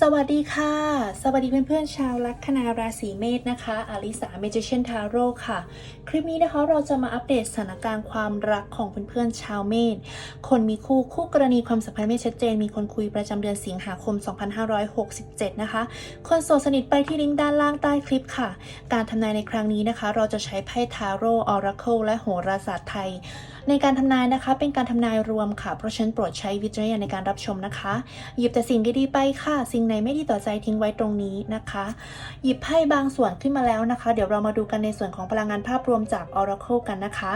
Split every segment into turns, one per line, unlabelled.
สวัสดีค่ะ สวัสดีเพื่อนๆชาวลัคนาราศีเมษนะคะอลิสาเมจิเชนทาโร่ค่ะ คลิปนี้นะคะเราจะมาอัปเดตสถานการณ์ความรักของเพื่อนๆชาวเมษคนมีคู่คู่กรณีความสัมพันธ์ไม่ชัดเจน มีคนคุยประจำเดือนสิงหาคม 2567 นะคะ คนโสดสนิทไปที่ลิงก์ด้านล่างใต้คลิปค่ะ การทำนายในครั้งนี้นะคะ เราจะใช้ไพ่ทาโร่ออราเคิลและโหราศาสตร์ไทยในการทำนายนะคะ เป็นการทำนายรวมค่ะ เพราะฉะนั้นโปรดใช้วิจารณญาณในการรับชมนะคะ หยิบแต่สิ่งดีๆไปค่ะ สิ่งไหนไม่ดีต่อใจทิ้งไว้ตรงนี้นะคะ หยิบไพ่บางส่วนขึ้นมาแล้วนะคะ เดี๋ยวเรามาดูกันในส่วนของพลังงานภาพรวมจาก Oracle กันนะคะ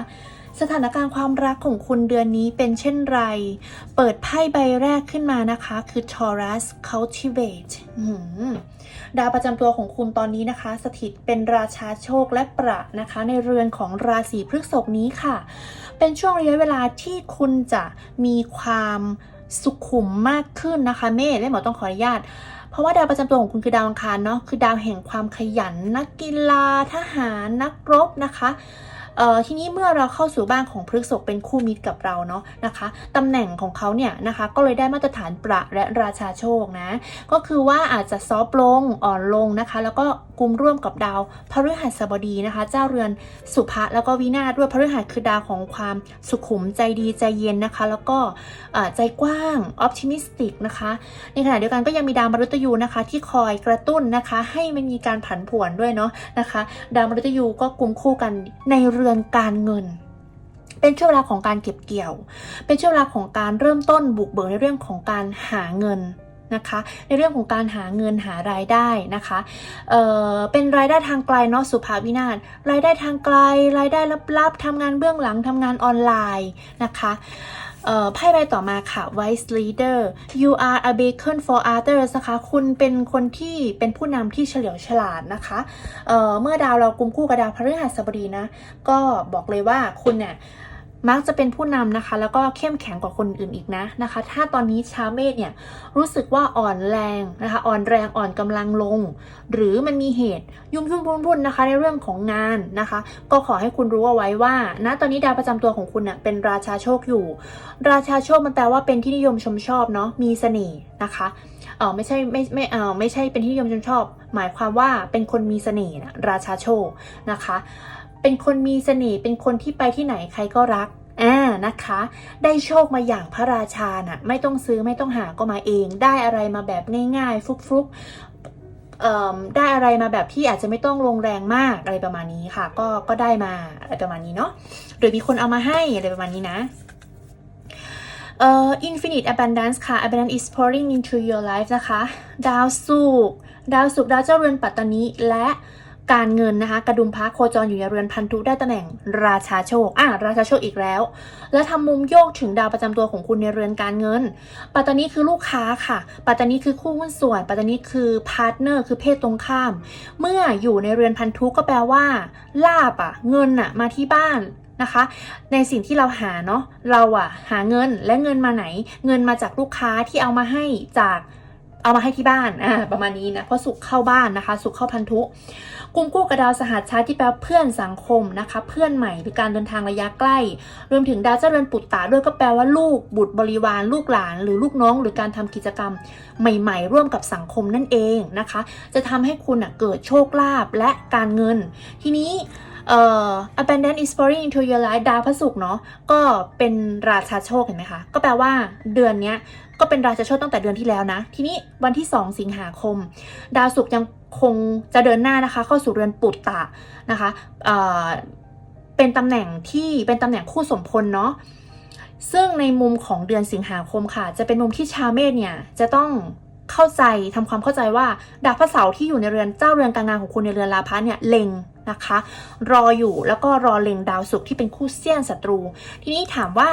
สถานการณ์ความรักของคุณเดือนนี้เป็นเช่นไร เปิดไพ่ใบแรกขึ้นมานะคะ คือ Taurus Cultivate ดาวประจำตัวของคุณตอนนี้นะคะ สถิตเป็นราชาโชคและประนะคะ ในเรือนของราศีพฤษภนี้ค่ะ เป็นช่วงระยะเวลาที่คุณจะมีความสุขุมมากขึ้นนะคะเมธแม่หมอต้องขออนุญาตเพราะว่าดาวประจำตัวของคุณคือดาวอังคารเนาะคือดาวแห่งความขยันนักกีฬาทหารนักรบนะคะ เอ่อทีนี้เมื่อเราเข้าสู่บ้านของพฤกษกเป็นคู่มิตรกับเราเนาะนะคะตำแหน่งของเขาเนี่ยนะคะก็เลยได้มาตรฐานประและราชาโชคนะก็คือว่าอาจจะซอฟลงอ่อนลงนะคะ แล้วก็กลุ่มร่วมกับดาวพฤหัสบดีนะคะ เจ้าเรือนสุภะแล้วก็วินาศด้วยพฤหัสคือดาวของความสุขุมใจดีใจเย็นนะคะ แล้วก็ใจกว้างออ t ติมิสติกนะคะในขณะเดียวกันก็ยังมีดาวมฤตยูนะคะ ที่คอยกระตุ้นนะคะ ให้มันมีการผันผวนด้วยเนาะนะคะ ดาวมฤตยูก็กลุ่มคู่กันในเรือนการเงินเป็นช่วงเวลาของการเก็บเกี่ยว เป็นช่วงเวลาของการเริ่มต้นบุกเบิกในเรื่องของการหาเงิน นะคะ ในเรื่องของการหาเงินหารายได้นะคะเเป็นรายได้ทางไกลเนาะสุภาพวินาศรายได้ทางไกล รายได้ลับๆทำงานเบื้องหลังทำงานออนไลน์นะคะไพ่ใบต่อมาค่ะ Wise Leader you are a beacon for others นะคะ คุณเป็นคนที่เป็นผู้นำที่เฉลียวฉลาดนะคะเเมื่อดาวเรากุมคู่กับดาวพฤหัสบดีนะ ก็บอกเลยว่าคุณเนี่ย มักจะเป็นผู้นำนะคะ แล้วก็เข้มแข็งกว่าคนอื่นอีกนะนะคะ ถ้าตอนนี้ชาวเมษเนี่ยรู้สึกว่าอ่อนแรงนะคะ อ่อนแรงอ่อนกำลังลง หรือมันมีเหตุยุ่งยุ่งวุ่นวุ่นนะคะ ในเรื่องของงานนะคะ ก็ขอให้คุณรู้เอาไว้ว่าณตอนนี้ดาวประจำตัวของคุณเน่ยเป็นราชาโชคอยู่ ราชาโชคมันแปลว่าเป็นที่นิยมชมชอบเนาะมีเสน่ห์นะคะเออไม่ใช่ไม่ไม่เออไม่ใช่เป็นที่นิยมชมชอบ หมายความว่าเป็นคนมีเสน่ห์นะราชาโชคนะคะ เป็นคนมีเสน่ห์เป็นคนที่ไปที่ไหนใครก็รักอ่านะคะ ได้โชคมาอย่างพระราชาน่ะไม่ต้องซื้อไม่ต้องหาก็มาเอง ได้อะไรมาแบบง่ายๆฟุกฟุกๆได้อะไรมาแบบที่อาจจะไม่ต้องลงแรงมากอะไรประมาณนี้ค่ะ ก็ก็ได้มาอะไรประมาณนี้เนาะหรือมีคนเอามาให้อะไรประมาณนี้นะเอ่อ infinite abundance ค่ะ abundance is pouring into your life นะคะ ดาวศุกดาวศุกดาวเจ้าเรือนปัตตานีและ การเงินนะคะกระดุมพระโคจรอยู่ในเรือนพันธุได้ตำแหน่งราชาโชคอะราชาโชคอีกแล้ว และทำมุมโยกถึงดาวประจำตัวของคุณในเรือนการเงิน ปัตตานีคือลูกค้าค่ะ ปัตตานีคือคู่หุ้นส่วน ปัตตานีคือพาร์ทเนอร์คือเพศตรงข้าม เมื่ออยู่ในเรือนพันธุก็แปลว่าลาบอะเงินอะมาที่บ้านนะคะ ในสิ่งที่เราหาเนาะเราอะหาเงินและเงินมาไหน เงินมาจากลูกค้าที่เอามาให้จาก เอามาให้ที่บ้านอ่าประมาณนี้นะเพราะสุขเข้าบ้านนะคะ สุขเข้าพันธุกุมคู่กับดาวสหัสชาติที่แปลเพื่อนสังคมนะคะ เพื่อนใหม่หรือการเดินทางระยะใกล้ รวมถึงดาวเจ้าเรือนปุตตะด้วยก็แปลว่าลูกบุตรบริวารลูกหลาน หรือลูกน้อง หรือการทำกิจกรรมใหม่ ๆ ร่วมกับสังคมนั่นเองนะคะ จะทำให้คุณอะเกิดโชคลาภและการเงิน ทีนี้ เอ่อ abundance is pouring into your life ดาวพระศุกร์เนาะก็เป็นราชาโชคเห็นไหมคะ ก็แปลว่าเดือนเนี้ยก็เป็นราชาโชคตั้งแต่เดือนที่แล้วนะ ทีนี้วันที่ 2 สิงหาคม ดาวศุกร์ยังคงจะเดินหน้านะคะ เข้าสู่เรือนปุตตะนะคะเอ่อเป็นตำแหน่งที่เป็นตำแหน่งคู่สมพลเนาะซึ่งในมุมของเดือนสิงหาคมค่ะ จะเป็นมุมที่ชาวเมษเนี่ยจะต้อง เข้าใจทำความเข้าใจว่าดาวพระเสาร์ที่อยู่ในเรือนเจ้าเรือนการงานของคุณในเรือนลาพะเนี่ยเล็งนะคะ รออยู่แล้วก็รอเล็งดาวศุกร์ที่เป็นคู่เสี้ยนศัตรู ทีนี้ถามว่า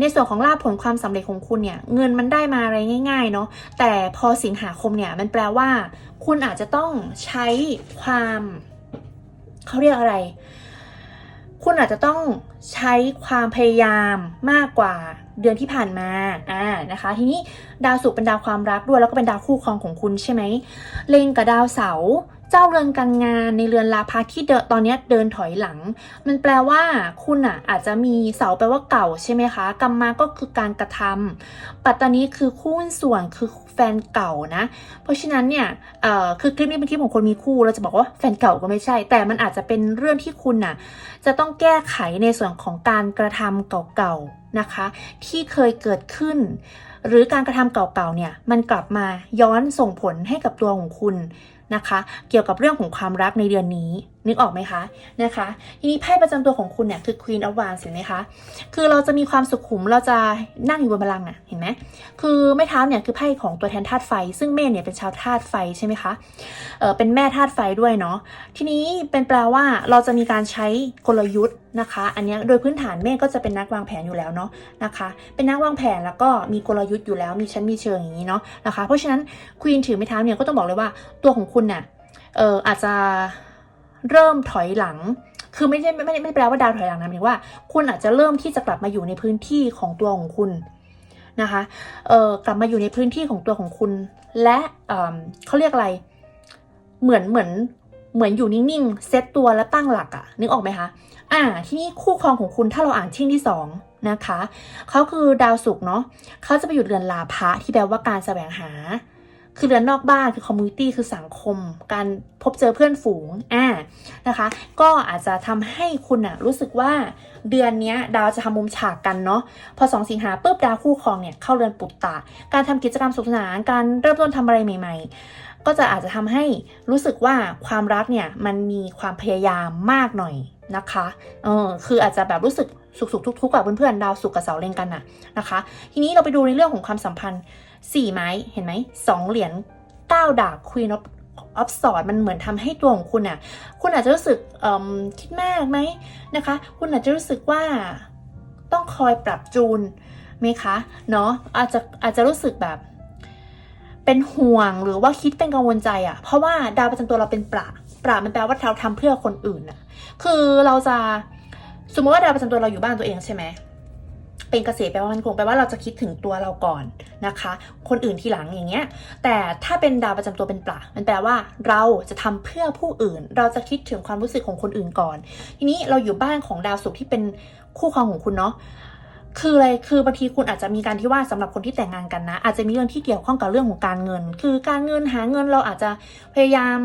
ในส่วนของลาภผลความสำเร็จของคุณเนี่ยเงินมันได้มาอะไรง่าย ๆ เนาะแต่พอสิงหาคมเนี่ยมันแปลว่า คุณอาจจะต้องใช้ความเขาเรียกอะไร คุณอาจจะต้องใช้ความพยายามมากกว่าเดือนที่ผ่านมาอ่านะคะ ทีนี้ดาวศุกร์เป็นดาวความรักด้วยแล้วก็เป็นดาวคู่ครองของคุณใช่ไหมเล็งกับดาวเสาร์ เจ้าเรือนการงานในเรือนลาภะที่เดตอนนี้เดินถอยหลัง มันแปลว่าคุณอะอาจจะมีเสาแปลว่าเก่าใช่ไหมคะกรรมาก็คือการกระทำปัตตานีคือคู่ส่วนคือแฟนเก่านะ เพราะฉะนั้นเนี่ยเอ่อคือคลิปนี้เป็นคลิปของคนมีคู่เราจะบอกว่าแฟนเก่าก็ไม่ใช่ แต่มันอาจจะเป็นเรื่องที่คุณน่ะจะต้องแก้ไขในส่วนของการกระทำเก่าๆนะคะ ที่เคยเกิดขึ้น หรือการกระทำเก่าๆเนี่ยมันกลับมาย้อนส่งผลให้กับตัวของคุณ นะคะ เกี่ยวกับเรื่องของความรักในเดือนนี้ นึกออกไหมคะนะคะทีนี้ไพ่ประจำตัวของคุณเนี่ยคือ Queen of Wands เห็นไหมคะคือเราจะมีความสุขุมเราจะนั่งอยู่บนบัลลังก์อะเห็นไหมคือไม้เท้าเนี่ยคือไพ่ของตัวแทนธาตุไฟ ซึ่งเมษเนี่ยเป็นชาวธาตุไฟใช่ไหมคะเออเป็นแม่ธาตุไฟด้วยเนาะทีนี้เป็นแปลว่าเราจะมีการใช้กลยุทธ์นะคะ อันนี้โดยพื้นฐานเมษก็จะเป็นนักวางแผนอยู่แล้วเนาะนะคะ เป็นนักวางแผนแล้วก็มีกลยุทธ์อยู่แล้วมีชั้นมีเชิงอย่างนี้เนาะนะคะ เพราะฉะนั้นควีนถือไม้เท้าเนี่ยก็ต้องบอกเลยว่าตัวของคุณน่ะเอออาจจะ เริ่มถอยหลัง คือไม่ใช่ไม่ไม่ไม่แปลว่าดาวถอยหลังนะหมายถึงว่า คุณอาจจะเริ่มที่จะกลับมาอยู่ในพื้นที่ของตัวของคุณนะคะเออกลับมาอยู่ในพื้นที่ของตัวของคุณ และเอ่อเขาเรียกอะไร เหมือนเหมือนเหมือนอยู่นิ่งๆ เซตตัวและตั้งหลักอะนึกออกไหมคะ อ่า ทีนี้คู่ครองของคุณถ้าเราอ่านชิ้นที่สองนะคะ เขาคือดาวศุกร์เนาะเขาจะไปอยู่เรือนลาภะที่แปลว่าการแสวงหา คือเรือนนอกบ้านคือคอมมูนิตี้คือสังคม การพบเจอเพื่อนฝูงอ่านะคะ ก็อาจจะทำให้คุณอะรู้สึกว่าเดือนนี้ดาวจะทำมุมฉากกันเนาะพอสองสิงหาปุ๊บดาวคู่ครองเนี่ยเข้าเรือนปุตตะ การทำกิจกรรมสนุกสนานการเริ่มต้นทำอะไรใหม่ ๆ ก็จะอาจจะทำให้รู้สึกว่าความรักเนี่ยมันมีความพยายามมากหน่อยนะคะเออคืออาจจะแบบรู้สึกสุขๆทุกๆกับเพื่อนๆดาวสุกกับเสาเล็งกันน่ะนะคะ ทีนี้เราไปดูในเรื่องของความสัมพันธ์ สี่ไม้เห็นไหมสองเหรียญเก้าดาบ Queen of of Swords มันเหมือนทำให้ตัวของคุณอะ คุณอาจจะรู้สึกคิดมากไหมนะคะ คุณอาจจะรู้สึกว่าต้องคอยปรับจูนไหมคะเนาะอาจจะอาจจะรู้สึกแบบ เป็นห่วงหรือว่าคิดเป็นกังวลใจอะ่ะ เพราะว่าดาวประจำตัวเราเป็นปราปรามันแปลว่าเราทำเพื่อคนอื่นอะ่ะ คือเราจะสมมติว่าดาวประจำตัวเราอยู่บ้านตัวเองใช่ไหม เป็นเกษตรแปลว่ามันคงแปลว่าเราจะคิดถึงตัวเราก่อนนะคะ คนอื่นทีหลังอย่างเงี้ย แต่ถ้าเป็นดาวประจำตัวเป็นปลามันแปลว่าเราจะทำเพื่อผู้อื่น เราจะคิดถึงความรู้สึกของคนอื่นก่อน ทีนี้เราอยู่บ้านของดาวศุกร์ที่เป็นคู่ครองของคุณเนาะคืออะไร คือบางทีคุณอาจจะมีการที่ว่าสำหรับคนที่แต่งงานกันนะ อาจจะมีเรื่องที่เกี่ยวข้องกับเรื่องของการเงิน คือการเงินหาเงินเราอาจจะพยายาม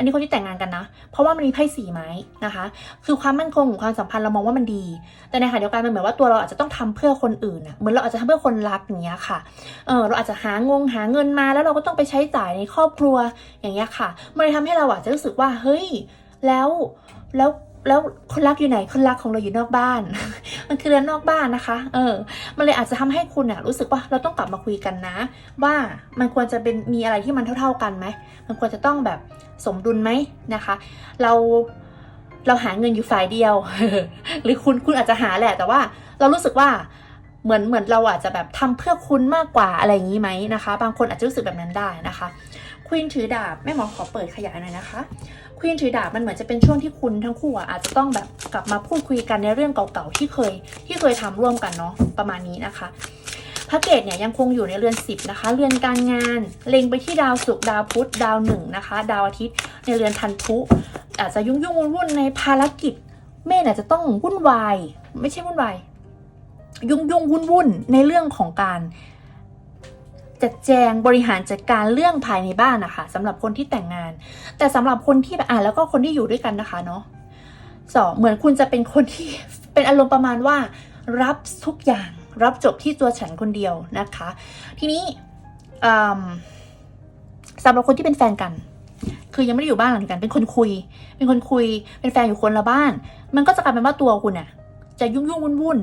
อันนี้คนที่แต่งงานกันนะ เพราะว่ามันมีไพ่สี่ไม้นะคะ คือความมั่นคงของความสัมพันธ์เรามองว่ามันดี แต่ในขณะเดียวกันมันเหมือนว่าตัวเราอาจจะต้องทำเพื่อคนอื่นอะเหมือนเราอาจจะทำเพื่อคนรักอย่างเงี้ยค่ะ เออเราอาจจะหางงหาเงินมาแล้วเราก็ต้องไปใช้จ่ายในครอบครัวอย่างเงี้ยค่ะ มันเลยทำให้เราอาจจะรู้สึกว่าเฮ้ย แล้วแล้ว แล้วคนรักอยู่ไหนคนรักของเราอยู่นอกบ้าน มันคือเรือนนอกบ้านนะคะ เออ มันเลยอาจจะทำให้คุณน่ะรู้สึกว่าเราต้องกลับมาคุยกันนะ ว่ามันควรจะเป็นมีอะไรที่มันเท่า ๆกันไหมมันควรจะต้องแบบสมดุลไหมนะคะ เราเราหาเงินอยู่ฝ่ายเดียว หรือคุณคุณอาจจะหาแหละแต่ว่า เรารู้สึกว่าเหมือนเหมือนเราอาจจะแบบทำเพื่อคุณมากกว่าอะไรอย่างนี้ไหมนะคะ บางคนอาจจะรู้สึกแบบนั้นได้นะคะควีนถือดาบแม่หมอขอเปิดขยายหน่อยนะคะ ควีนถือดาบมันเหมือนจะเป็นช่วงที่คุณทั้งคู่อะอาจจะต้องแบบกลับมาพูดคุยกันในเรื่องเก่าๆที่เคยที่เคยทำร่วมกันเนาะประมาณนี้นะคะพระเกตเนี่ยยังคงอยู่ในเรือนสิบนะคะ เรือนการงาน เล็งไปที่ดาวศุกร์ดาวพุธดาวหนึ่งนะคะ ดาวอาทิตย์ในเรือนพันธุ อาจจะยุ่งยุ่งวุ่นวุ่นในภารกิจ เมษอาจจะต้องวุ่นวาย ไม่ใช่วุ่นวาย ยุ่งยุ่งวุ่นวุ่นในเรื่องของการ จัดแจงบริหารจัดการเรื่องภายในบ้านนะคะสำหรับคนที่แต่งงาน แต่สำหรับคนที่แบบอ่านแล้วก็คนที่อยู่ด้วยกันนะคะเนาะสองเหมือนคุณจะเป็นคนที่เป็นอารมณ์ประมาณว่า รับทุกอย่างรับจบที่ตัวฉันคนเดียวนะคะ ทีนี้สำหรับคนที่เป็นแฟนกัน คือยังไม่ได้อยู่บ้านหลังกัน เป็นคนคุย เป็นคนคุย เป็นแฟนอยู่คนละบ้าน มันก็จะกลายเป็นว่าตัวคุณน่ะจะยุ่งยุ่งวุ่นวุ่น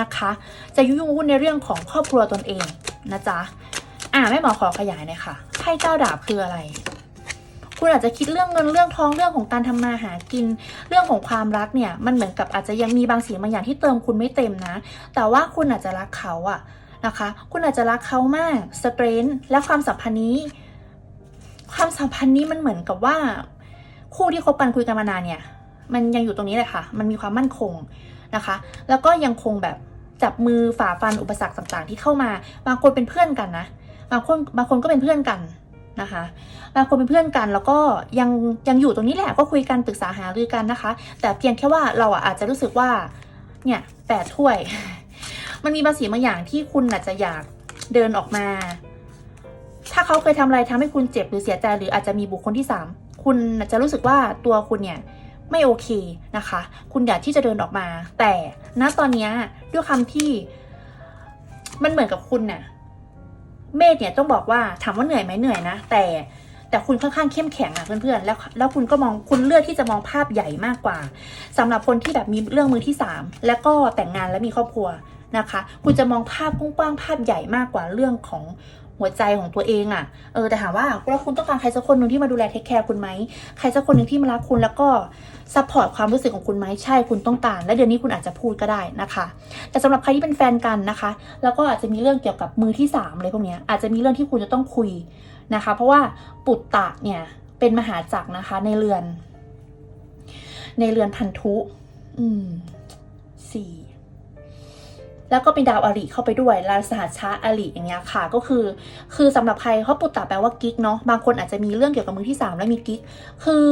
นะคะ จะยุ่งยุ่งวุ่นในเรื่องของครอบครัวตนเองนะจ๊ะ อ่าแม่หมอขอขยายหน่อยค่ะไพ่เจ้าดาบคืออะไร คุณอาจจะคิดเรื่องเงินเรื่องท้องเรื่องของการทำมาหากิน เรื่องของความรักเนี่ย มันเหมือนกับอาจจะยังมีบางสิ่งบางอย่างที่เติมคุณไม่เต็มนะ แต่ว่าคุณอาจจะรักเขาอะนะคะ คุณอาจจะรักเขามากสเตรนท์และความสัมพันธ์นี้ ความสัมพันธ์นี้มันเหมือนกับว่า คู่ที่คบกันคุยกันมานานเนี่ย มันยังอยู่ตรงนี้เลยค่ะ มันมีความมั่นคงนะคะ แล้วก็ยังคงแบบจับมือฝ่าฟันอุปสรรคต่างๆ ที่เข้ามา บางคนเป็นเพื่อนกันนะ บางคนบางคนก็เป็นเพื่อนกันนะคะบางคนเป็นเพื่อนกันแล้วก็ยังยังอยู่ตรงนี้แหละก็คุยกันปรึกษาหารือกันนะคะ แต่เพียงแค่ว่าเราอะอาจจะรู้สึกว่าเนี่ยแปดถ้วย มันมีบางสิ่งบางอย่างที่คุณอาจจะอยากเดินออกมา ถ้าเขาเคยทำอะไรทำให้คุณเจ็บหรือเสียใจหรืออาจจะมีบุคคลที่สามคุณอาจจะรู้สึกว่าตัวคุณเนี่ยไม่โอเคนะคะ คุณอยากที่จะเดินออกมา แต่ณตอนนี้ด้วยคำที่มันเหมือนกับคุณน่ะ เมธเนี่ยต้องบอกว่าถามว่าเหนื่อยไหมเหนื่อยนะ แต่แต่คุณค่อนข้างเข้มแข็งอะเพื่อนๆแล้วแล้วคุณก็มองคุณเลือกที่จะมองภาพใหญ่มากกว่าสำหรับคนที่แบบมีเรื่องมือที่สามแล้วก็แต่งงานและมีครอบครัวนะคะ คุณจะมองภาพกว้างๆภาพใหญ่มากกว่าเรื่องของ หัวใจของตัวเองอะเออแต่ถามว่าแล้วคุณต้องการใครสักคนหนึ่งที่มาดูแลเทคแคร์คุณไหมใครสักคนหนึ่งที่มารักคุณแล้วก็ซัพพอร์ตความรู้สึกของคุณไหมใช่คุณต้องการ และเดือนนี้คุณอาจจะพูดก็ได้นะคะ แต่สำหรับใครที่เป็นแฟนกันนะคะ แล้วก็อาจจะมีเรื่องเกี่ยวกับมือที่สามอะไรพวกนี้อาจจะมีเรื่องที่คุณจะต้องคุยนะคะ เพราะว่าปุตตะเนี่ยเป็นมหาจักรนะคะ ในเรือน ในเรือนพันธุ อืมสี่ แล้วก็เป็นดาวอริเข้าไปด้วยราสหัชชะอริอย่างเงี้ยค่ะ ก็คือ คือสำหรับใครเขาปุตตะแปลว่ากิ๊กเนาะบางคนอาจจะมีเรื่องเกี่ยวกับมือที่สามแล้วมีกิ๊กคือ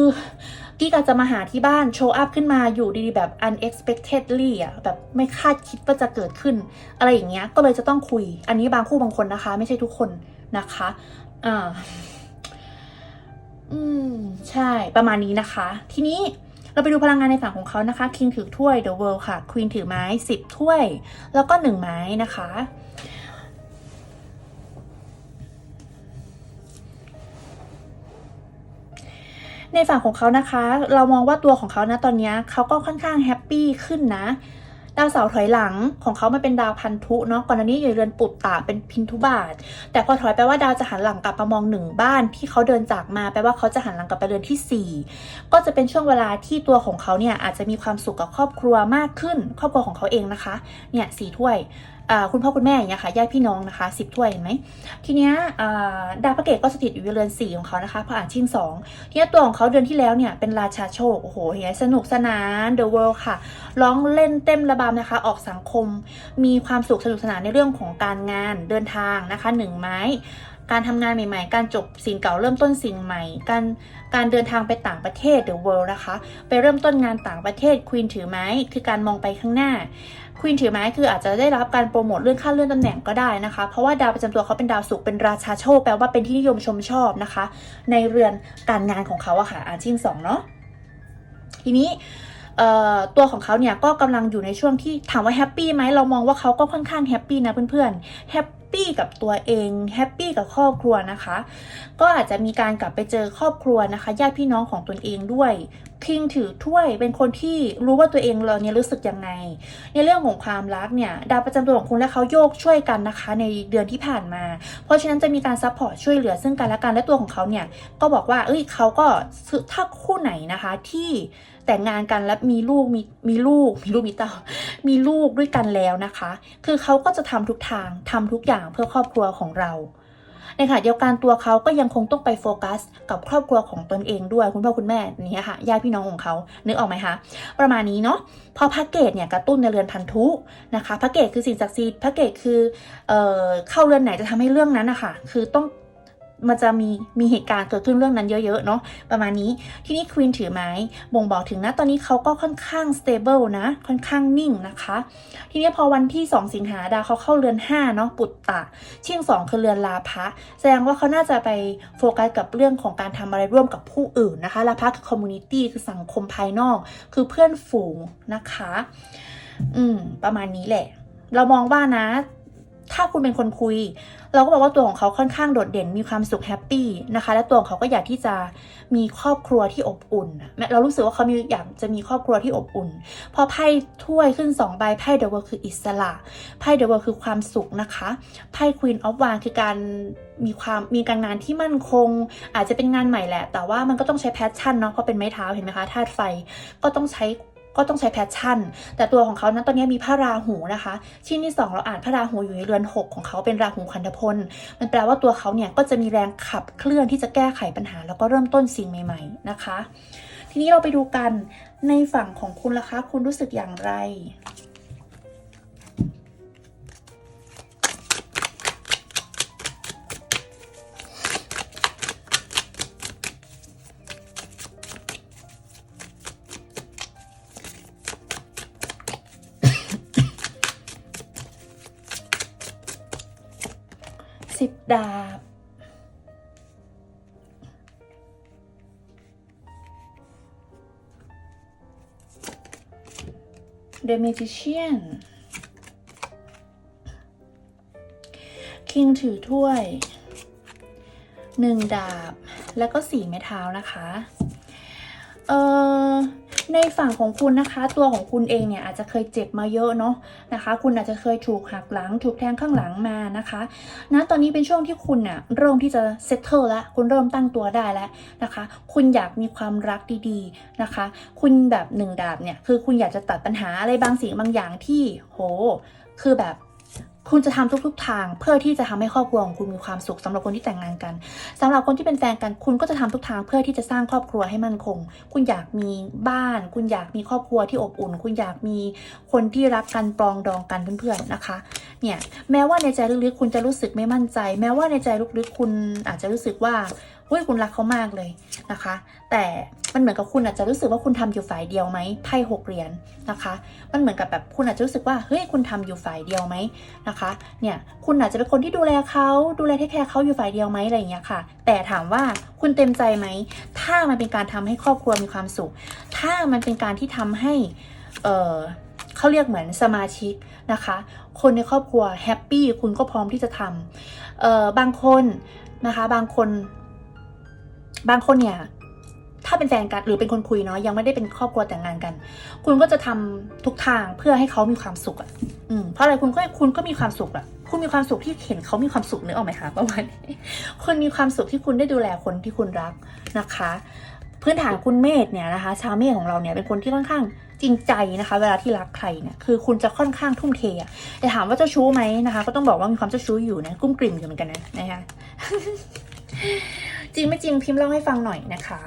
กิ๊กอาจจะมาหาที่บ้านโชว์อัพขึ้นมาอยู่ดีๆแบบ unexpectedly อะแบบไม่คาดคิดว่าจะเกิดขึ้น อะไรอย่างเงี้ยก็เลยจะต้องคุย อันนี้บางคู่บางคนนะคะ ไม่ใช่ทุกคนนะคะอ่าอืม ใช่ประมาณนี้นะคะ ทีนี้ เราไปดูพลังงานในฝั่งของเขานะคะคิงถือถ้วย The World ค่ะควีนถือไม้ 10 ถ้วย แล้วก็ 1 ไม้นะคะในฝั่งของเขานะคะ เรามองว่าตัวของเขานะตอนนี้เขาก็ค่อนข้างแฮปปี้ขึ้นนะ ดาวเสาร์ถอยหลังของเขามันเป็นดาวพันธุเนาะก่อนหน้านี้อยู่เรือนปุตตะเป็นพินทุบาท แต่พอถอยแปลว่าดาวจะหันหลังกลับมามองหนึ่งบ้านที่เขาเดินจากมาแปลว่าเขาจะหันหลังกลับไปเรือนที่สี่ก็จะเป็นช่วงเวลาที่ตัวของเขาเนี่ยอาจจะมีความสุขกับครอบครัวมากขึ้น ครอบครัวของเขาเองนะคะเนี่ยสี่ถ้วย คุณพ่อคุณแม่อย่างเงี้ยค่ะญาติพี่น้องนะคะสิบถ้วยเห็นไหมทีเนี้ยดาวพระเกตก็สถิตอยู่ในเรือนสี่ของเขานะคะพระอ่านชิงสองทีนี้ตัวของเขาเดือนที่แล้วเนี่ยเป็นราชาโชคโอ้โหเห็นสนุกสนาน The World ค่ะร้องเล่นเต้นระบำนะคะ ออกสังคม มีความสุขสนุกสนานในเรื่องของการงานเดินทางนะคะหนึ่งไม้การทำงานใหม่ๆ การจบสิ่งเก่าเริ่มต้นสิ่งใหม่ การการเดินทางไปต่างประเทศ The World นะคะ ไปเริ่มต้นงานต่างประเทศ Queen ถือไม้ คือการมองไปข้างหน้า ควีนถือไม้คืออาจจะได้รับการโปรโมทเลื่อนขั้นเลื่อนตำแหน่งก็ได้นะคะ เพราะว่าดาวประจำตัวเขาเป็นดาวศุกร์เป็นราชาโชคแปลว่าเป็นที่นิยมชมชอบนะคะ ในเรือนการงานของเขาอะค่ะอ่านชิ่งสองเนาะทีนี้ ตัวของเขาเนี่ยก็กำลังอยู่ในช่วงที่ถามว่าแฮปปี้ไหมเรามองว่าเขาก็ค่อนข้างแฮปปี้นะเพื่อนๆแฮปปี้กับตัวเองแฮปปี้กับครอบครัวนะคะ ก็อาจจะมีการกลับไปเจอครอบครัวนะคะญาติพี่น้องของตนเองด้วยคิงถือถ้วยเป็นคนที่รู้ว่าตัวเองเราเนี่ยรู้สึกยังไง ในเรื่องของความรักเนี่ยดาวประจำตัวของคุณและเขาโยกช่วยกันนะคะ ในเดือนที่ผ่านมา เพราะฉะนั้นจะมีการซัพพอร์ตช่วยเหลือซึ่งกันและกันและตัวของเขาเนี่ยก็บอกว่าเอ้ยเขาก็ถ้าคู่ไหนนะคะที่ แต่งงานกันและมีลูกมีมีลูกมีลูกมีเต้ามีลูกด้วยกันแล้วนะคะ คือเขาก็จะทำทุกทางทำทุกอย่างเพื่อครอบครัวของเราในขณะเดียวกันตัวเขาก็ยังคงต้องไปโฟกัส กับครอบครัวของตนเองด้วยคุณพ่อคุณแม่นี่ค่ะญาติพี่น้องของเขานึกออกไหมคะประมาณนี้เนาะพอพระเกตเนี่ยกระตุ้นในเรือนพันธุนะคะพระเกตคือสิ่งศักดิ์สิทธิ์พระเกตคือเอ่อเข้าเรือนไหนจะทำให้เรื่องนั้นนะคะคือต้อง มันจะมีมีเหตุการณ์เกิดขึ้นเรื่องนั้นเยอะๆเนาะประมาณนี้ที่นี่ควีนถือไม้บ่งบอกถึงนะตอนนี้เขาก็ค่อนข้าง stable นะค่อนข้างนิ่งนะคะ ทีนี้พอวันที่ 2 สิงหาดาวเขาเข้าเรือน5เนาะปุตตะเชียงสองคือเรือนลาภะแสดงว่าเขาน่าจะไปโฟกัสกับเรื่องของการทำอะไรร่วมกับผู้อื่นนะคะลาภะคือคอมมูนิตี้คือสังคมภายนอก คือเพื่อนฝูงนะคะ อืมประมาณนี้แหละ เรามองว่านะ ถ้าคุณเป็นคนคุย เราก็บอกว่าตัวของเขาค่อนข้างโดดเด่นมีความสุขแฮปปี้นะคะ และตัวของเขาก็อยากที่จะมีครอบครัวที่อบอุ่น เรารู้สึกว่าเขามีอยากจะมีครอบครัวที่อบอุ่น พอไพ่ถ้วยขึ้น2ใบไพ่เดอะเวิร์คืออิสระไพ่เดอะเวิร์คือความสุขนะคะไพ่ควีนออฟวานคือการมีความมีการงานที่มั่นคง อาจจะเป็นงานใหม่แหละ แต่ว่ามันก็ต้องใช้แพชชั่นเนาะเพราะเป็นไม้เท้าเห็นไหมคะธาตุไฟก็ต้องใช้ ก็ต้องใช้แพชชั่น แต่ตัวของเขานั้นตอนนี้มีพระราหูนะคะชิ้นที่ 2 เราอ่านพระราหูอยู่ในเรือน 6 ของเขาเป็นราหูขันธพล มันแปลว่าตัวเขาเนี่ยก็จะมีแรงขับเคลื่อนที่จะแก้ไขปัญหา แล้วก็เริ่มต้นสิ่งใหม่ ๆนะคะ ทีนี้เราไปดูกันในฝั่งของคุณล่ะคะ คุณรู้สึกอย่างไร The Magician King ถือถ้วยหนึ่งดาบแล้วก็สี่ไม้เท้านะคะ เอ่อ ในฝั่งของคุณนะคะ ตัวของคุณเองเนี่ยอาจจะเคยเจ็บมาเยอะเนาะนะคะ คุณอาจจะเคยถูกหักหลัง ถูกแทงข้างหลังมานะคะนะตอนนี้เป็นช่วงที่คุณน่ะเริ่มที่จะเซตเทิลแล้วคุณเริ่มตั้งตัวได้แล้วนะคะ คุณอยากมีความรักดีๆนะคะ คุณแบบหนึ่งดาบเนี่ยคือคุณอยากจะตัดปัญหาอะไรบางสิ่งบางอย่างที่โห คือแบบ คุณจะทำทุกๆทาง เพื่อที่จะทำให้ครอบครัวของคุณมีความสุขสำหรับคนที่แต่งงานกันสำหรับคนที่เป็นแฟนกัน คุณก็จะทำทุกทางเพื่อที่จะสร้างครอบครัวให้มั่นคง คุณอยากมีบ้าน คุณอยากมีครอบครัวที่อบอุ่น คุณอยากมีคนที่รักกันปลองดองกันเพื่อนๆนะคะ เนี่ยแม้ว่าในใจลึกๆคุณจะรู้สึกไม่มั่นใจ แม้ว่าในใจลึกๆคุณอาจจะรู้สึกว่า เฮ้ยคุณรักเขามากเลยนะคะ แต่มันเหมือนกับคุณอาจจะรู้สึกว่าคุณทำอยู่ฝ่ายเดียวไหมไพ่หกเหรียญนะคะ มันเหมือนกับแบบคุณอาจจะรู้สึกว่าเฮ้ยคุณทำอยู่ฝ่ายเดียวไหมนะคะ เนี่ยคุณอาจจะเป็นคนที่ดูแลเขาดูแลเทคแคร์เขาอยู่ฝ่ายเดียวไหมอะไรอย่างเงี้ยค่ะ แต่ถามว่าคุณเต็มใจไหม ถ้ามันเป็นการทำให้ครอบครัวมีความสุข ถ้ามันเป็นการที่ทำให้เออเขาเรียกเหมือนสมาชิกนะคะ คนในครอบครัวแฮปปี้คุณก็พร้อมที่จะทำเออบางคนนะคะ บางคน บางคนเนี่ย ถ้าเป็นแฟนกันหรือเป็นคนคุยเนาะยังไม่ได้เป็นครอบครัวแต่งงานกัน คุณก็จะทำทุกทางเพื่อให้เขามีความสุขอะ่ะ อืมเพราะอะไรคุณก็คุณก็มีความสุขอะ่ะคุณมีความสุขที่เห็นเขามีความสุขนึกออกไหมคะประมาณนี้คุณมีความสุขที่คุณได้ดูแลคนที่คุณรักนะคะ พื้นฐานคุณเมธเนี่ยนะคะ ชาวเมธของเราเนี่ยเป็นคนที่ค่อนข้างจริงใจนะคะ เวลาที่รักใครเนี่ยคือคุณจะค่อนข้างทุ่มเทอะแต่ถามว่าเจ้าชู้ไหมนะคะ ก็ต้องบอกว่ามีความเจ้าชู้อยู่นะกุ้มกลิ่มอยู่เหมือนกันนะนะคะ จริงไม่จริงพิมพ์เล่าให้ฟังหน่อยนะคะ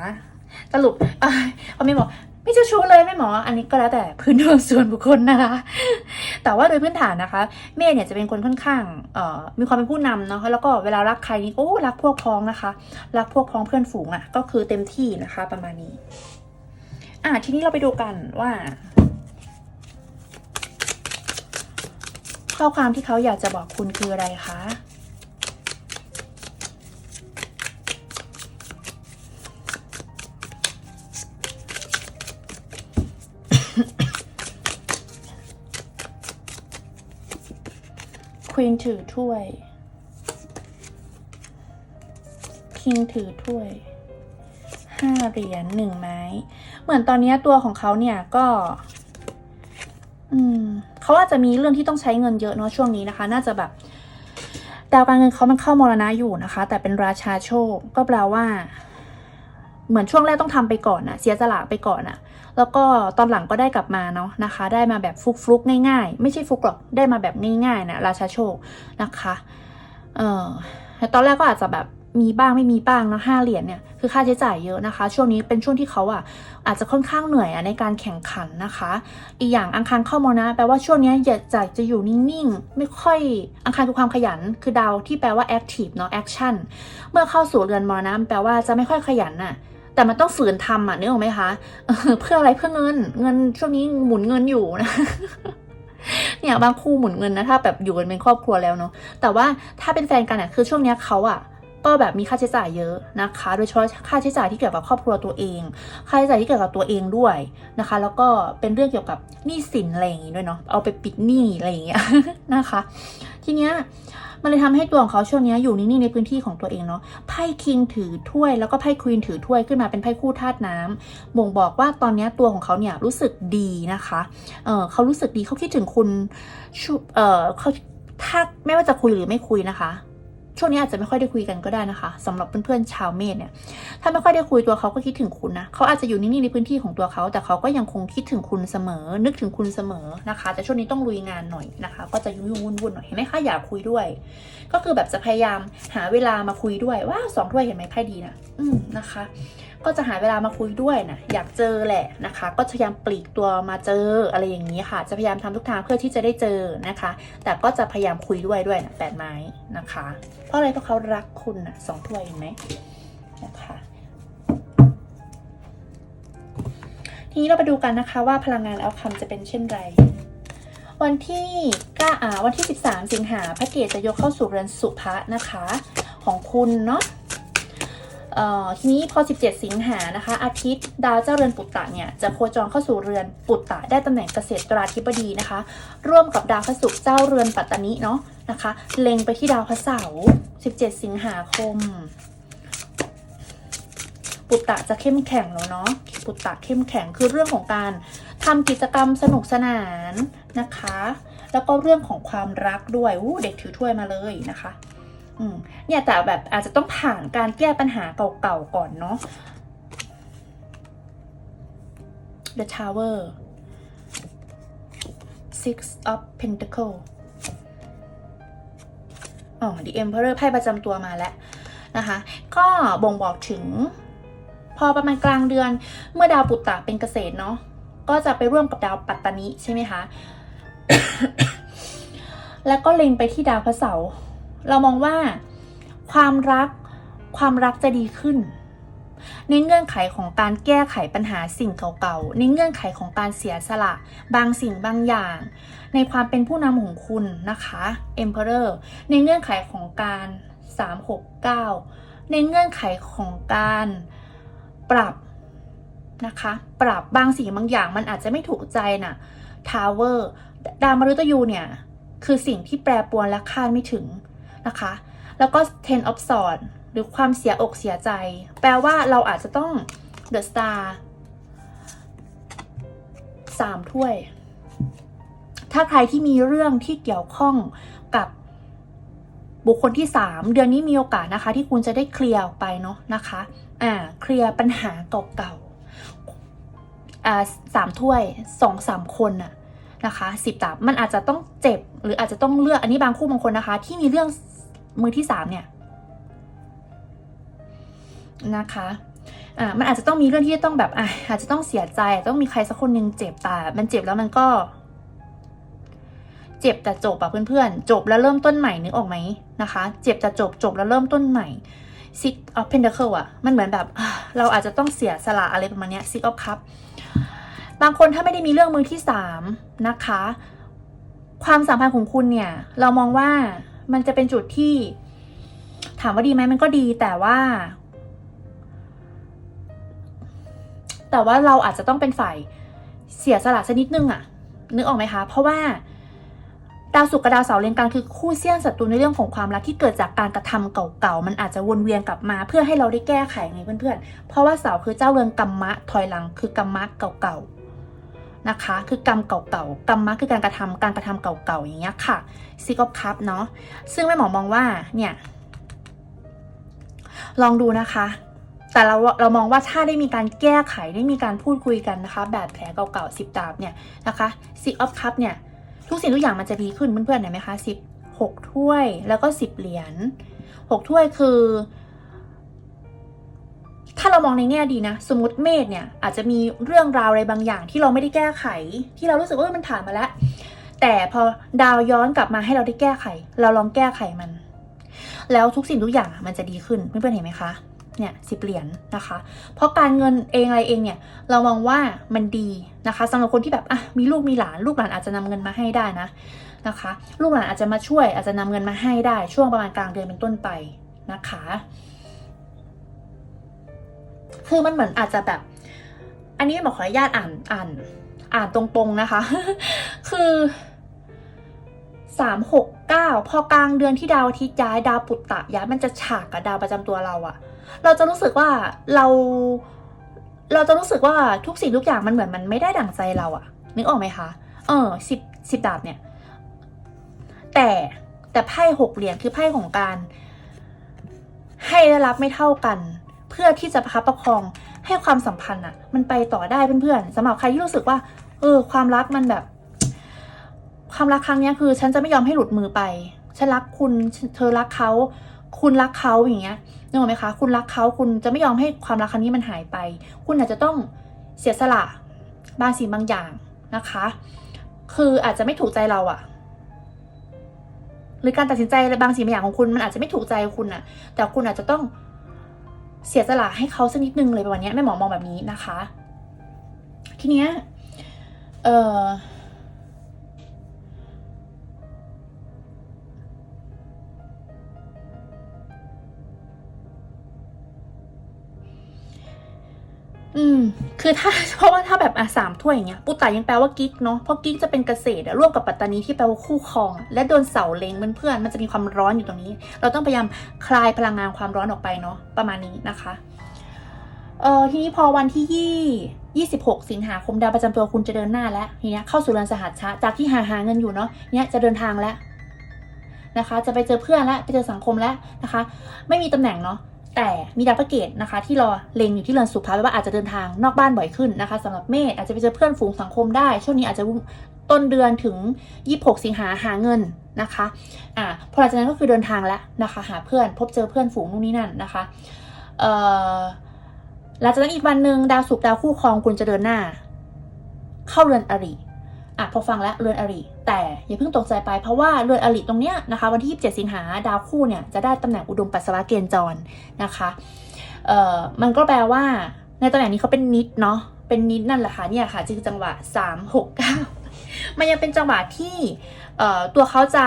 สรุปอ่าเขาไม่บอกไม่เจ้าชู้เลยแม่หมอ อันนี้ก็แล้วแต่พื้นดวงส่วนบุคคลนะคะ แต่ว่าโดยพื้นฐานนะคะ เมย์เนี่ยจะเป็นคนค่อนข้างเอ่อมีความเป็นผู้นำเนาะ แล้วก็เวลารักใครนี่โอ้รักพวกพ้องนะคะ รักพวกพ้องเพื่อนฝูงอะ่ะ ก็คือเต็มที่นะคะประมาณนี้ อะทีนี้เราไปดูกันว่าข้อความที่เขาอยากจะบอกคุณคืออะไรคะ วีนถือถ้วย คิงถือถ้วยห้าเหรียญหนึ่งไม้ เหมือนตอนนี้ตัวของเขาเนี่ยก็ อืมเขาอาจจะมีเรื่องที่ต้องใช้เงินเยอะเนาะช่วงนี้นะคะ น่าจะแบบดาวการเงินเขามันเข้ามรณะอยู่นะคะ แต่เป็นราชาโชคก็แปลว่า เหมือนช่วงแรกต้องทำไปก่อนนะเสียสละไปก่อนอะ แล้วก็ตอนหลังก็ได้กลับมาเนาะนะคะ ได้มาแบบฟลุกฟุกๆง่าย ๆ ไม่ใช่ฟลุกหรอกได้มาแบบง่ายๆนะราชาโชคนะคะเออตอนแรกก็อาจจะแบบมีบ้างไม่มีบ้างนะห้าเหรียญเนี่ยคือค่าใช้จ่ายเยอะนะคะ ช่วงนี้เป็นช่วงที่เขาอะอาจจะค่อนข้างเหนื่อยอในการแข่งขันนะคะ อีกอย่างอังคารเข้ามานะแปลว่าช่วงนี้อยากจะจะอยู่นิ่งๆ ไม่ค่อยอังคารคือความขยันคือดาวที่แปลว่า active เนาะ action เมื่อเข้าสู่เรือนมรณะแปลว่าจะไม่ค่อยขยันน่ะ แต่มันต้องฝืนทำอะนึกออกไหมคะเพื่ออะไรเพื่อเงิน เงินช่วงนี้หมุนเงินอยู่นะเนี่ยบางคู่หมุนเงินนะถ้าแบบอยู่กันเป็นครอบครัวแล้วเนาะแต่ว่าถ้าเป็นแฟนกันอะคือช่วงเนี้ยเขาอะก็แบบมีค่าใช้จ่ายเยอะนะคะ โดยเฉพาะค่าใช้จ่ายที่เกี่ยวกับครอบครัวตัวเอง ค่าใช้จ่ายที่เกี่ยวกับตัวเองด้วยนะคะ แล้วก็เป็นเรื่องเกี่ยวกับหนี้สินอะไรอย่างงี้ด้วยเนาะ เอาไปปิดหนี้อะไรอย่างเงี้ยนะคะ ทีเนี้ย มันเลยทำให้ตัวของเขาช่วงนี้อยู่นิ่งๆในพื้นที่ของตัวเองเนาะไพ่คิงถือถ้วย แล้วก็ไพ่ควีนถือถ้วยขึ้นมาเป็นไพ่คู่ธาตุน้ำบ่งบอกว่าตอนนี้ตัวของเขาเนี่ยรู้สึกดีนะคะเออเขารู้สึกดีเขาคิดถึงคุณเออเขาถ้าไม่ว่าจะคุยหรือไม่คุยนะคะ ช่วงนี้อาจจะไม่ค่อยได้คุยกันก็ได้นะคะสำหรับเพื่อนๆชาวเมษเนี่ยถ้าไม่ค่อยได้คุยตัวเขาก็คิดถึงคุณนะเขาอาจจะอยู่นิ่งๆในพื้นที่ของตัวเขา แต่เขาก็ยังคงคิดถึงคุณเสมอ นึกถึงคุณเสมอนะคะ แต่ช่วงนี้ต้องลุยงานหน่อยนะคะ ก็จะยุ่งๆวุ่นๆหน่อยเห็นไหมคะอยากคุยด้วย ก็คือแบบจะพยายามหาเวลามาคุยด้วยว้าวสองถ้วยเห็นไหมไพ่ดีนะอืมนะคะ ก็จะหาเวลามาคุยด้วยนะอยากเจอแหละนะคะ ก็พยายามปลีกตัวมาเจออะไรอย่างนี้ค่ะ จะพยายามทำทุกทางเพื่อที่จะได้เจอนะคะ แต่ก็จะพยายามคุยด้วยด้วยนะแปดไม้นะคะ เพราะอะไรเพราะเขารักคุณนะสองถ้วยเห็นไหมนะคะทีนี้เราไปดูกันนะคะว่าพลังงานเอาคำจะเป็นเช่นไร วันที่ก้าอ่าวันที่ 13 สิงหาพระเกศจะยกเข้าสู่เรือนสุภะนะคะ ของคุณเนาะ ทีนี้พอ 17 สิงหานะคะ อาทิตย์ดาวเจ้าเรือนปุตตะเนี่ยจะโคจรเข้าสู่เรือนปุตตะได้ตำแหน่งเกษตราธิบดีนะคะ ร่วมกับดาวพระศุกร์เจ้าเรือนปัตตานิเนาะนะคะ เล็งไปที่ดาวพระเสาร์17 สิงหาคม ปุตตะจะเข้มแข็งแล้วเนาะปุตตะเข้มแข็งคือเรื่องของการทำกิจกรรมสนุกสนานนะคะ แล้วก็เรื่องของความรักด้วยอู้เด็กถือถ้วยมาเลยนะคะ เนี่ยแต่แบบอาจจะต้องผ่านการแก้ปัญหาเก่าๆก่อนเนาะ The Tower Six of Pentacle อ๋อ The Emperor ไพ่ประจำตัวมาแล้วนะคะ ก็บ่งบอกถึง พอประมาณกลางเดือนเมื่อดาวปุตตะเป็นเกษตรเนาะก็จะไปร่วมกับดาวปัตตานิใช่ไหมคะ แล้วก็เล็งไปที่ดาวพระเสาร์ เรามองว่าความรักความรักจะดีขึ้น ในเงื่อนไขของการแก้ไขปัญหาสิ่งเก่าๆในเงื่อนไขของการเสียสละ บางสิ่งบางอย่าง ในความเป็นผู้นำของคุณนะคะ Emperor ในเงื่อนไขของการ 369 ในเงื่อนไขของการปรับนะคะ ปรับบางสิ่งบางอย่างมันอาจจะไม่ถูกใจน่ะ Tower ดาวมฤตยูเนี่ย คือสิ่งที่แปรปรวนและคาดไม่ถึง นะคะ แล้วก็ Ten of Swords หรือความเสียอกเสียใจ แปลว่าเราอาจจะต้อง The Star สามถ้วย ถ้าใครที่มีเรื่องที่เกี่ยวข้องกับบุคคลที่ 3 เดือนนี้มีโอกาสนะคะ ที่คุณจะได้เคลียร์ออกไปเนาะนะคะอ่าเคลียร์ปัญหาเก่าๆอ่าสามถ้วยสองสามคนน่ะนะคะสิบดามันอาจจะต้องเจ็บ หรืออาจจะต้องเลือกอันนี้บางคู่บางคนนะคะ ที่มีเรื่อง มือที่สามเนี่ยนะคะอ่ามันอาจจะต้องมีเรื่องที่จะต้องแบบอะอาจจะต้องเสียใจต้องมีใครสักคนหนึ่งเจ็บแต่มันเจ็บแล้วมันก็ เจ็บแต่จบอะเพื่อนๆ จบแล้วเริ่มต้นใหม่นึกออกไหมนะคะ เจ็บแต่จบจบแล้วเริ่มต้นใหม่ Six of Pentacle อะมันเหมือนแบบเราอาจจะต้องเสียสละอะไรประมาณเนี้ย Six of Cup บางคนถ้าไม่ได้มีเรื่องมือที่สามนะคะ ความสัมพันธ์ของคุณเนี่ย เรามองว่า มันจะเป็นจุดที่ ถามว่าดีไหมมันก็ดีแต่ว่า แต่ว่าเราอาจจะต้องเป็นฝ่ายเสียสละสักนิดนึงอะนึกออกไหมคะ เพราะว่าดาวศุกร์กับดาวเสาร์เรียงกันคือคู่เสี้ยนศัตรูในเรื่องของความรักที่เกิดจากการกระทำเก่าๆ มันอาจจะวนเวียนกลับมา เพื่อให้เราได้แก้ไขไงเพื่อนๆ เพราะว่าเสาร์คือเจ้าเรือนกรรมะถอยหลังคือกรรมะเก่าๆ นะคะ คือกรรมเก่าๆกรรมมะคือการกระทำการกระทำเก่าๆอย่างเงี้ยค่ะซิกอฟคัพเนาะซึ่งแม่หมอมองว่าเนี่ยลองดูนะคะ แต่เราเรามองว่าถ้าได้มีการแก้ไขได้มีการพูดคุยกันนะคะ แบบแผลเก่าๆสิบดาบเนี่ยนะคะซิกออฟคัพเนี่ยทุกสิ่งทุกอย่างมันจะดีขึ้นเพื่อนๆเห็นไหมคะสิบหกถ้วยแล้วก็สิบเหรียญหกถ้วยคือ ถ้าเรามองในแง่ดีนะ สมมติเมษเนี่ยอาจจะมีเรื่องราวอะไรบางอย่างที่เราไม่ได้แก้ไข ที่เรารู้สึกว่ามันผ่านมาแล้ว แต่พอดาวย้อนกลับมาให้เราได้แก้ไข เราลองแก้ไขมัน แล้วทุกสิ่งทุกอย่างมันจะดีขึ้นเพื่อนๆเห็นไหมคะเนี่ยสิบเหรียญนะคะ เพราะการเงินเองอะไรเองเนี่ย เรามองว่ามันดีนะคะสำหรับคนที่แบบอะมีลูกมีหลาน ลูกหลานอาจจะนำเงินมาให้ได้นะนะคะ ลูกหลานอาจจะมาช่วยอาจจะนำเงินมาให้ได้ช่วงประมาณกลางเดือนเป็นต้นไปนะคะ คือมันเหมือนอาจจะแบบ อันนี้หมอขออนุญาตอ่านอ่าน อ่านตรงๆนะคะ คือสามหกเก้าพอกลางเดือนที่ดาวอาทิตย์ย้ายดาวปุตตะย้ายมันจะฉากกับดาวประจำตัวเราอะเราจะรู้สึกว่าเรา เราจะรู้สึกว่าทุกสิ่งทุกอย่างมันเหมือนมันไม่ได้ดั่งใจเราอะนึกออกไหมคะ เออสิบสิบดาบเนี่ย แต่แต่ไพ่หกเหรียญคือไพ่ของการ ให้และรับไม่เท่ากัน เพื่อที่จะประคับประคองให้ความสัมพันธ์อะมันไปต่อได้เพื่อนๆสำหรับใครที่รู้สึกว่า เออ ความรักมันแบบ ความรักครั้งนี้คือ ฉันจะไม่ยอมให้หลุดมือไป ฉันรักคุณเธอรักเขาคุณรักเขาอย่างเงี้ยนึกออกไหมคะ คุณรักเขาคุณจะไม่ยอมให้ความรักครั้งนี้มันหายไป คุณอาจจะต้องเสียสละบางสิ่งบางอย่างนะคะ คืออาจจะไม่ถูกใจเราอะหรือการตัดสินใจบางสิ่งบางอย่างของคุณมันอาจจะไม่ถูกใจคุณอะแต่คุณอาจจะต้อง เสียสละให้เขาสักนิดนึงเลยประมาณนี้แม่หมอมองแบบนี้นะคะ ทีเนี้ยเออ อืม คือถ้าเพราะว่าถ้าแบบอะสามถ้วยอย่างเงี้ยปุตตายังแปลว่ากิ๊กเนาะเพราะกิ๊กจะเป็นเกษตรร่วมกับปัตตานีที่แปลว่าคู่ครองและโดนเสาเล็งเพื่อนๆมันจะมีความร้อนอยู่ตรงนี้ เราต้องพยายามคลายพลังงานความร้อนออกไปเนาะประมาณนี้นะคะเออทีนี้พอวันที่ยี่ยี่สิบหกสิงหาคมดาวประจำตัวคุณจะเดินหน้าแล้วทีเนี้ยเข้าสู่เรือนสหัสชะจากที่หาหาเงินอยู่เนาะเนี้ยจะเดินทางแล้วนะคะ จะไปเจอเพื่อนแล้วไปเจอสังคมแล้วนะคะ ไม่มีตำแหน่งเนาะ แต่มีดาวพระเกตนะคะ ที่รอเล็งอยู่ที่เรือนสุภาแปลว่าอาจจะเดินทางนอกบ้านบ่อยขึ้นนะคะสำหรับเมษอาจจะไปเจอเพื่อนฝูงสังคมได้ ช่วงนี้อาจจะต้นเดือนถึง 26 สิงหาหาเงินนะคะอ่าพอหลังจากนั้นก็คือเดินทางแล้วนะคะ หาเพื่อนพบเจอเพื่อนฝูงนู่นนี่นั่นนะคะเอ่อหลังจากนั้นอีกวันหนึ่งดาวศุกดาวคู่ครองคุณจะเดินหน้า เข้าเรือนอริ อะพอฟังแล้วเรือนอริ แต่อย่าเพิ่งตกใจไปเพราะว่าเรือนอริตรงเนี้ยนะคะ วันที่ 27 สิงหาดาวคู่เนี่ยจะได้ตำแหน่งอุดมปัสสาวะเกณฑ์จรนะคะเอ่อมันก็แปลว่า ในตำแหน่งนี้เขาเป็นนิดเนาะเป็นนิดนั่นแหละค่ะเนี่ยค่ะจึงจังหวะ 3 6 9 มันยังเป็นจังหวะที่เอ่อตัวเขาจะ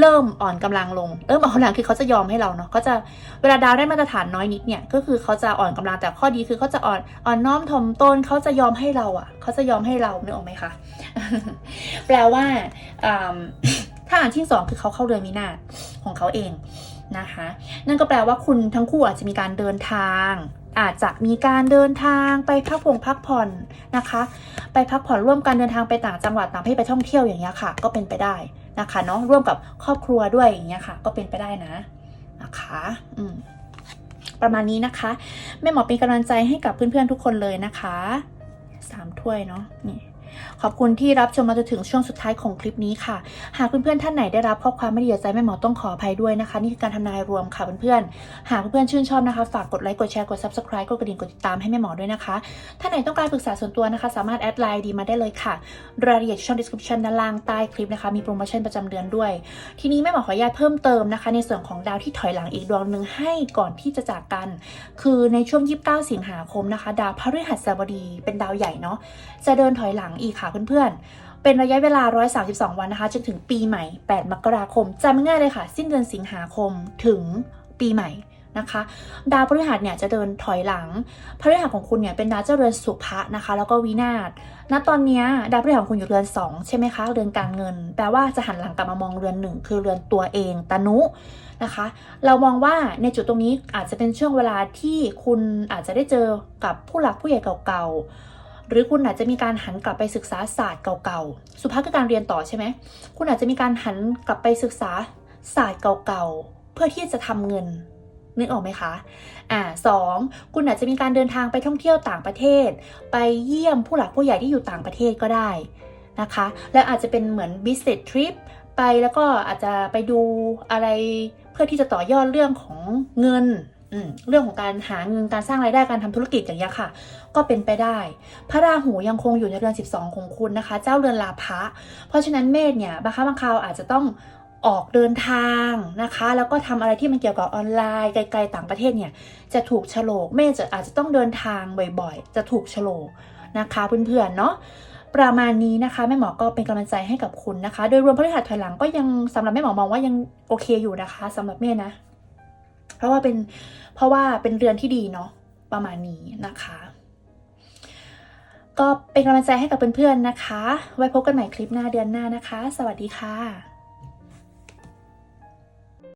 เริ่มอ่อนกำลังลง เริ่มอ่อนกำลังคือเขาจะยอมให้เราเนาะเขาจะเวลาดาวได้มาตรฐานน้อยนิดเนี่ย ก็คือเขาจะอ่อนกำลังแต่ข้อดีคือเขาจะอ่อนอ่อนน้อมถ่อมตนเขาจะยอมให้เราอะ เขาจะยอมให้เราเนึกออกไหมคะ แปลว่าถ้าอ่านที่สองคือเขาเข้าเรือนมีนาของเขาเองนะคะ นั่นก็แปลว่าคุณทั้งคู่อาจจะมีการเดินทาง อาจจะมีการเดินทางไปพักผ่อนพักผ่อนนะคะ ไปพักผ่อนร่วมกันเดินทางไปต่างจังหวัดต่างประเทศไปท่องเที่ยวอย่างเงี้ยค่ะ ก็เป็นไปได้ นะคะเนาะร่วมกับครอบครัวด้วยอย่างเงี้ยค่ะ ก็เป็นไปได้นะนะคะอืมประมาณนี้นะคะแม่หมอเป็นกำลังใจให้กับเพื่อนๆทุกคนเลยนะคะสามถ้วยเนาะนี่ ขอบคุณที่รับชมมาจนถึงช่วงสุดท้ายของคลิปนี้ค่ะ หากเพื่อนๆท่านไหนได้รับข้อความไม่ดีใจแม่หมอต้องขออภัยด้วยนะคะ นี่คือการทำนายรวมค่ะเพื่อนๆหากเพื่อนๆชื่นชอบนะคะ ฝากกดไลค์กดแชร์กด subscribe กดกระดิ่งกดติดตามให้แม่หมอด้วยนะคะท่านไหนต้องการปรึกษาส่วนตัวนะคะ สามารถแอดไลน์ดีมาได้เลยค่ะรายละเอียดช่อง description ด้านล่างใต้คลิปนะคะมีโปรโมชั่นประจำเดือนด้วย ทีนี้แม่หมอขออนุญาตเพิ่มเติมนะคะ ในส่วนของดาวที่ถอยหลังอีกดวงหนึ่งให้ก่อนที่จะจากกัน คือในช่วง 29 สิงหาคมนะคะ ดาวพฤหัสบดีเป็นดาวใหญ่เนาะจะเดินถอยหลังอีกค่ะเพื่อนๆ เป็นระยะเวลา 132 วันนะคะ จนถึงปีใหม่ 8 มกราคมจำง่ายเลยค่ะ สิ้นเดือนสิงหาคมถึงปีใหม่นะคะ ดาวพฤหัสเนี่ยจะเดินถอยหลัง พฤหัสของคุณเนี่ยเป็นดาวเจ้าเรือนสุภะนะคะ แล้วก็วินาศณตอนนี้ดาวพฤหัสของคุณอยู่เรือน 2 ใช่ไหมคะ เรือนการเงิน แปลว่าจะหันหลังกลับมามองเรือนหนึ่งคือเรือนตัวเองตนุนะคะ เรามองว่าในจุดตรงนี้อาจจะเป็นช่วงเวลาที่คุณอาจจะได้เจอกับผู้หลักผู้ใหญ่เก่าๆ หรือคุณอาจจะมีการหันกลับไปศึกษาศาสตร์เก่าๆ สุภาพคือการเรียนต่อใช่ไหม คุณอาจจะมีการหันกลับไปศึกษาศาสตร์เก่าๆ เพื่อที่จะทำเงินนึกออกไหมคะ อ่าสองคุณอาจจะมีการเดินทางไปท่องเที่ยวต่างประเทศ ไปเยี่ยมผู้หลักผู้ใหญ่ที่อยู่ต่างประเทศก็ได้นะคะ แล้วอาจจะเป็นเหมือน business trip ไปแล้วก็อาจจะไปดูอะไรเพื่อที่จะต่อยอดเรื่องของเงิน เรื่องของการหาเงินการสร้างรายได้การทำธุรกิจอย่างเงี้ยค่ะ ก็เป็นไปได้ พระราหูยังคงอยู่ในเรือน 12 ของคุณนะคะ เจ้าเรือนลาภะเพราะฉะนั้นเมษเนี่ยบางครั้งบางคราวอาจจะต้องออกเดินทางนะคะ แล้วก็ทำอะไรที่มันเกี่ยวกับออนไลน์ไกลๆต่างประเทศเนี่ยจะถูกโฉลกเมษจะอาจจะต้องเดินทางบ่อยๆ จะถูกโฉลกนะคะเพื่อนๆเนาะประมาณนี้นะคะแม่หมอก็เป็นกำลังใจให้กับคุณนะคะ โดยรวมพฤหัสถอยหลังก็ยังสำหรับแม่หมอมองว่ายังโอเคอยู่นะคะสำหรับเมษนะ เพราะว่าเป็น เพราะว่าเป็นเรือนที่ดีเนาะประมาณนี้นะคะ ก็เป็นกำลังใจให้กับเพื่อนๆนะคะ ไว้พบกันใหม่คลิปหน้าเดือนหน้านะคะ สวัสดีค่ะ